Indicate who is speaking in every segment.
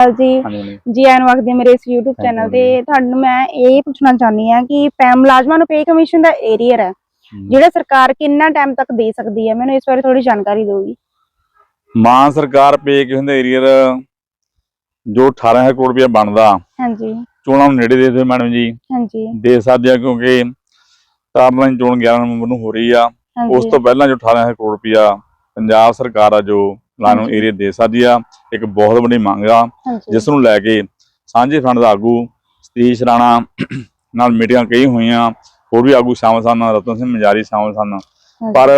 Speaker 1: ਅਕਾਲ ਜੀ। ਜੀ ਆਇਆਂ ਨੂੰ ਆਖਦੀ ਮੇਰੇ ਇਸ YouTube ਚੈਨਲ। ਤੇ ਤੁਹਾਨੂੰ ਮੈਂ ਇਹ ਪੁੱਛਣਾ ਚਾਹੁੰਦੀ ਹਾਂ ਕਿ ਪੈ ਮੁਲਾਜ਼ਮਾਂ ਨੂੰ ਪੇ ਕਮਿਸ਼ਨ ਦਾ ਏਰੀਅਰ ਹੈ ਜਿਹੜਾ ਸਰਕਾਰ ਕਿੰਨਾ ਟਾਈਮ ਤੱਕ ਦੇ ਸਕਦੀ ਹੈ? ਮੈਨੂੰ ਇਸ ਬਾਰੇ ਥੋੜੀ ਜਾਣਕਾਰੀ ਦਿਓਗੀ
Speaker 2: ਮਾਨ ਸਰਕਾਰ ਪੇ ਕਿ ਹੁੰਦੇ ਏਰੀਅਰ ਜੋ 18000 ਕਰੋੜ ਰੁਪਇਆ ਬਣਦਾ
Speaker 1: ਹਾਂਜੀ।
Speaker 2: ਚੋਣਾਂ ਨੂੰ ਨੇੜੇ ਦੇ ਦੇ ਮੈਡਮ ਜੀ।
Speaker 1: ਹਾਂਜੀ।
Speaker 2: ਦੇ ਸਕਦੇ ਆ ਕਿਉਂਕਿ ਤਾਰਲਾਈਨ ਚੋਣ 11 ਨਵੰਬਰ ਨੂੰ ਹੋ ਰਹੀ ਆ। ਉਸ ਤੋਂ ਪਹਿਲਾਂ ਜੋ 18000 ਕਰੋੜ ਰੁਪਇਆ ਪੰਜਾਬ ਸਰਕਾਰ ਆ ਜੋ ਲਾਨੂੰ
Speaker 1: ਹਾਂਜੀ।
Speaker 2: ਏਰੀਆ ਦੇ ਸਕਦੀ ਆ ਇੱਕ ਬਹੁਤ ਵੱਡੀ ਮੰਗ ਆ ਜਿਸ ਨੂੰ ਲੈ ਕੇ ਸਾਂਝੇ ਫਰੰਟ ਦਾ ਆਗੂ ਸਤੀਸ਼ ਰਾਣਾ ਨਾਲ ਮੀਟਿੰਗਾਂ ਕਈ ਹੋਈਆਂ ਹੋਰ ਵੀ ਆਗੂ ਸ਼ਾਮਲ ਸਨ ਰਤਨ ਸਿੰਘ ਮਜਾਰੀ ਸ਼ਾਮਲ ਸਨ। ਪਰ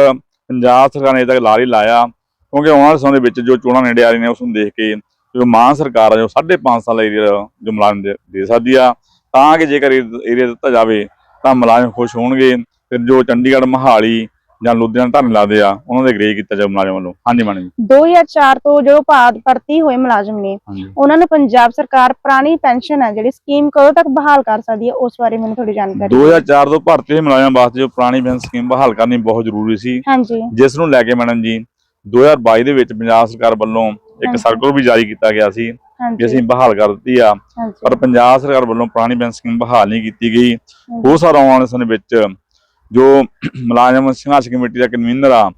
Speaker 2: ਪੰਜਾਬ ਸਰਕਾਰ ਨੇ ਅਜੇ ਤੱਕ ਲਾਰੀ ਲਾਇਆ ਕਿਉਂਕਿ ਆਉਣ ਵਾਲੇ ਸਮੇਂ ਦੇ ਵਿੱਚ ਜੋ ਚੋਣਾਂ ਨੇੜੇ ਆ ਰਹੀਆਂ ਨੇ ਉਸ ਨੂੰ ਦੇਖ ਕੇ ਜੋ ਮਾਨ ਸਰਕਾਰ ਆ ਜੋ 5.5 ਸਾਲ ਏਰੀਆ ਜੋ ਮੁਲਾਜ਼ਮ ਦੇ ਸਕਦੀ ਆ ਤਾਂ ਕਿ ਜੇਕਰ ਏਰੀਆ ਦਿੱਤਾ ਜਾਵੇ ਤਾਂ ਮੁਲਾਜ਼ਮ ਖੁਸ਼ ਹੋਣਗੇ ਤੇ ਜੋ ਚੰਡੀਗੜ੍ਹ ਮਹਾਲੀ ਜਾਂ ਲੁਧਿਆਣਾ ਧਰਨੇ ਲਾਦੇ ਆ ਉਹਨਾਂ ਦੇ ਗ੍ਰੇ ਕੀਤਾ ਜਾਵੇ ਮੁਲਾਜ਼ਮ ਵੱਲੋਂ। ਹਾਂਜੀ ਮੈਡਮ ਜੀ।
Speaker 1: 2004 ਤੋਂ ਜੋ ਭਾਰਤ ਭਰਤੀ ਹੋਏ ਮੁਲਾਜ਼ਮ ਨੇ ਉਹਨਾਂ ਨੂੰ ਪੰਜਾਬ ਸਰਕਾਰ ਪੁਰਾਣੀ ਪੈਨਸ਼ਨ ਹੈ ਜਿਹੜੀ ਸਕੀਮ ਕਦੋਂ ਤੱਕ ਬਹਾਲ ਕਰ ਸਕਦੀ ਹੈ ਉਸ ਬਾਰੇ ਮੈਨੂੰ ਥੋੜੀ ਜਾਣਕਾਰੀ ਦਿਓ।
Speaker 2: 2004 ਤੋਂ ਭਰਤੀ ਹੋਏ ਮੁਲਾਜ਼ਮਾਂ ਵਾਸਤੇ ਜੋ ਪੁਰਾਣੀ ਪੈਨਸ਼ਨ ਸਕੀਮ ਬਹਾਲ ਕਰਨੀ ਬਹੁਤ ਜ਼ਰੂਰੀ ਸੀ।
Speaker 1: ਹਾਂਜੀ।
Speaker 2: ਜਿਸ ਨੂੰ ਲੈ ਕੇ ਮੈਡਮ ਜੀ 2022 ਦੇ ਵਿੱਚ ਪੰਜਾਬ ਸਰਕਾਰ ਵੱਲੋਂ ਇੱਕ
Speaker 1: ਹਾਂਜੀ।
Speaker 2: ਸਰਕੂਲਰ ਵੀ ਜਾਰੀ ਕੀਤਾ ਗਿਆ ਸੀ
Speaker 1: ਹਾਂਜੀ।
Speaker 2: ਅਸੀਂ ਬਹਾਲ ਕਰ ਦਿੱਤੀ ਆ।
Speaker 1: ਹਾਂਜੀ।
Speaker 2: ਪਰ ਪੰਜਾਬ ਸਰਕਾਰ ਵੱਲੋਂ ਪੁਰਾਣੀ ਪੈਨਸ਼ਨ ਸਕੀਮ ਬਹਾਲ ਨਹੀਂ ਕੀਤੀ ਗਈ। ਬਹੁਤ ਸਾਰਾ ਆਉਣ ਵਾਲੇ ਸਮੇਂ ਵਿੱਚ ਜੋ ਮੁਲਾਜ਼ਮ ਸੰਘਰਸ਼ ਕਮੇਟੀ ਦਾ ਕਨਵੀਨਰ ਆ।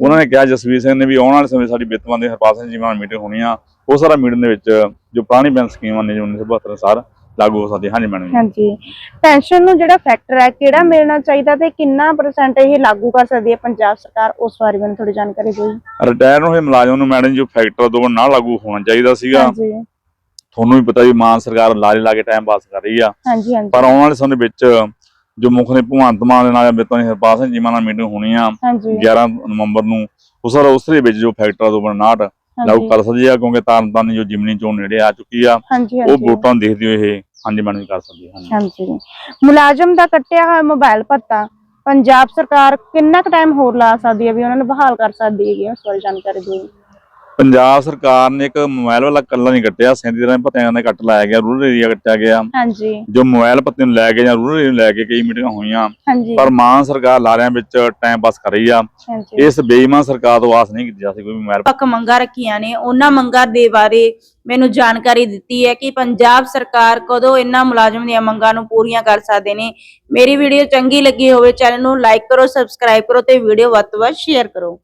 Speaker 2: ਉਹਨਾਂ ਨੇ ਕਿਹਾ ਜਸਵੀਰ ਸਿੰਘ ਨੇ ਵੀ ਆਉਣ ਵਾਲੇ ਸਮੇਂ ਸਾਡੀ ਬਿੱਤਵਾਂ ਦੇ ਹਰਪਾਲ ਸਿੰਘ ਜੀ ਨਾਲ ਮੀਟਿੰਗ ਹੋਣੀ ਆ। ਉਹ ਸਾਰਾ ਮੀਟਿੰਗ ਦੇ ਵਿੱਚ ਜੋ ਪੁਰਾਣੀ ਪੈਨਸ਼ਨ ਸਕੀਮਾਂ ਨੇ ਜੋ 1972 ਅਨੁਸਾਰ ਲਾਗੂ ਹੋ ਸਕਦੀ ਹਾਂਜੀ ਮੈਡਮ
Speaker 1: ਹਾਂਜੀ। ਪੈਨਸ਼ਨ ਨੂੰ ਜਿਹੜਾ ਫੈਕਟਰ ਹੈ ਕਿਹੜਾ ਮਿਲਣਾ ਚਾਹੀਦਾ ਤੇ ਕਿੰਨਾ ਪਰਸੈਂਟ ਇਹ ਲਾਗੂ ਕਰ ਸਕਦੀ ਹੈ ਪੰਜਾਬ ਸਰਕਾਰ? ਉਸ ਬਾਰੇ ਮੈਨੂੰ ਥੋੜੀ ਜਾਣਕਾਰੀ ਦਿਓ।
Speaker 2: ਰਿਟਾਇਰ ਹੋਏ ਮੁਲਾਜ਼ਮ ਨੂੰ ਮੈਡਮ ਜੋ ਫੈਕਟਰ ਤੋਂ ਨਾਲ ਲਾਗੂ ਹੋਣਾ ਚਾਹੀਦਾ ਸੀਗਾ।
Speaker 1: ਹਾਂਜੀ।
Speaker 2: ਤੁਹਾਨੂੰ ਵੀ ਪਤਾ ਵੀ ਮਾਨ ਸਰਕਾਰ ਲਾਰੇ ਲਾ ਕੇ ਟਾਈਮ ਪਾਸ ਕਰ ਰਹੀ ਆ।
Speaker 1: ਹਾਂਜੀ ਹਾਂਜੀ।
Speaker 2: ਪਰ ਆਉਣ ਵਾਲੇ ਸਮੇਂ ਵਿੱਚ ਜੋ ਮੁੱਖ ਨੇ ਭਗਵੰਤ ਮਾਨ ਦੇ ਨਾਲ ਬਿੱਤਾਂ ਦੀ ਹਰਪਾਲ ਸਿੰਘ ਜੀਮਾ ਨਾਲ ਮੀਟਿੰਗ ਹੋਣੀ ਆ
Speaker 1: ਹਾਂਜੀ।
Speaker 2: 11 ਨਵੰਬਰ ਨੂੰ। ਉਸ ਵਾਰ ਉਸ ਦੇ ਵਿੱਚ ਜੋ ਫੈਕਟਰ ਤੋਂ 59 ਲਾਗੂ ਕਰ ਸਕਦੀ ਆ ਕਿਉਂਕਿ ਤਾਰਨ ਜੋ ਜਿਮਨੀ ਚੋਣ ਨੇੜੇ ਆ ਚੁੱਕੀ ਆ ਉਹ ਵੋਟਾਂ ਦੇਖਦੇ ਹੋਏ ਇਹ ਹਾਂਜੀ ਮੈਡਮ ਕਰ ਸਕਦੀ ਆ ਹਾਂਜੀ।
Speaker 1: ਮੁਲਾਜ਼ਮ ਦਾ ਕੱਟਿਆ ਹੋਇਆ ਮੋਬਾਈਲ ਭੱਤਾ ਪੰਜਾਬ ਸਰਕਾਰ ਕਿੰਨਾ ਕੁ ਟਾਈਮ ਹੋਰ ਲਾ ਸਕਦੀ ਹੈ ਵੀ ਉਹਨਾਂ ਨੂੰ ਬਹਾਲ ਕਰ ਸਕਦੀ ਹੈ? ਬਾਰੇ ਜਾਣਕਾਰੀ ਦਿਓ।
Speaker 2: ਪੰਜਾਬ ਸਰਕਾਰ ਨੇ ਇੱਕ ਮੋਬਾਈਲ ਵਾਲਾ ਕੱਲਾ ਨਹੀਂ ਕੱਟਿਆ 37 ਤਰ੍ਹਾਂ ਦੇ ਭੱਤਿਆਂ ਦਾ ਕੱਟ ਲਾਇਆ ਗਿਆ ਰੂਰਲ ਏਰੀਆ ਕੱਟਿਆ ਗਿਆ।
Speaker 1: ਹਾਂਜੀ।
Speaker 2: ਜੋ ਮੋਬਾਈਲ ਭੱਤੇ ਨੂੰ ਲੈ ਕੇ ਜਾਂ ਰੂਰਲ ਏਰੀਆ ਨੂੰ ਲੈ ਕੇ ਕਈ ਮੀਟਿੰਗਾਂ ਹੋਈਆਂ ਪਰ ਮਾਨ ਸਰਕਾਰ ਲਾਰਿਆਂ ਵਿੱਚ ਟਾਈਮ ਪਾਸ ਕਰ ਰਹੀ ਆ। ਇਸ ਬੇਈਮਾਨ ਸਰਕਾਰ ਤੋਂ ਆਸ ਨਹੀਂ ਕੀਤੀ ਜਾ ਸਕਦੀ ਕੋਈ ਮੋਬਾਈਲ
Speaker 3: ਪੱਕ ਮੰਗਾਂ ਰੱਖੀਆਂ ਨੇ ਉਹਨਾਂ ਮੰਗਾਂ ਦੇ ਬਾਰੇ ਮੈਨੂੰ ਜਾਣਕਾਰੀ ਦਿੱਤੀ ਹੈ ਕਿ ਪੰਜਾਬ ਸਰਕਾਰ ਕਦੋਂ ਇਹਨਾਂ ਮੁਲਾਜ਼ਮ ਦੀਆਂ ਮੰਗਾਂ ਨੂੰ ਪੂਰੀਆਂ ਕਰ ਸਕਦੇ ਨੇ। ਮੇਰੀ ਵੀਡੀਓ ਚੰਗੀ ਲੱਗੀ ਹੋਵੇ ਚੈਨਲ ਨੂੰ ਲਾਈਕ ਕਰੋ ਸਬਸਕ੍ਰਾਈਬ ਕਰੋ ਤੇ ਵੀਡੀਓ ਵੱਧ ਤੋਂ ਵੱਧ ਸ਼ੇਅਰ ਕਰੋ।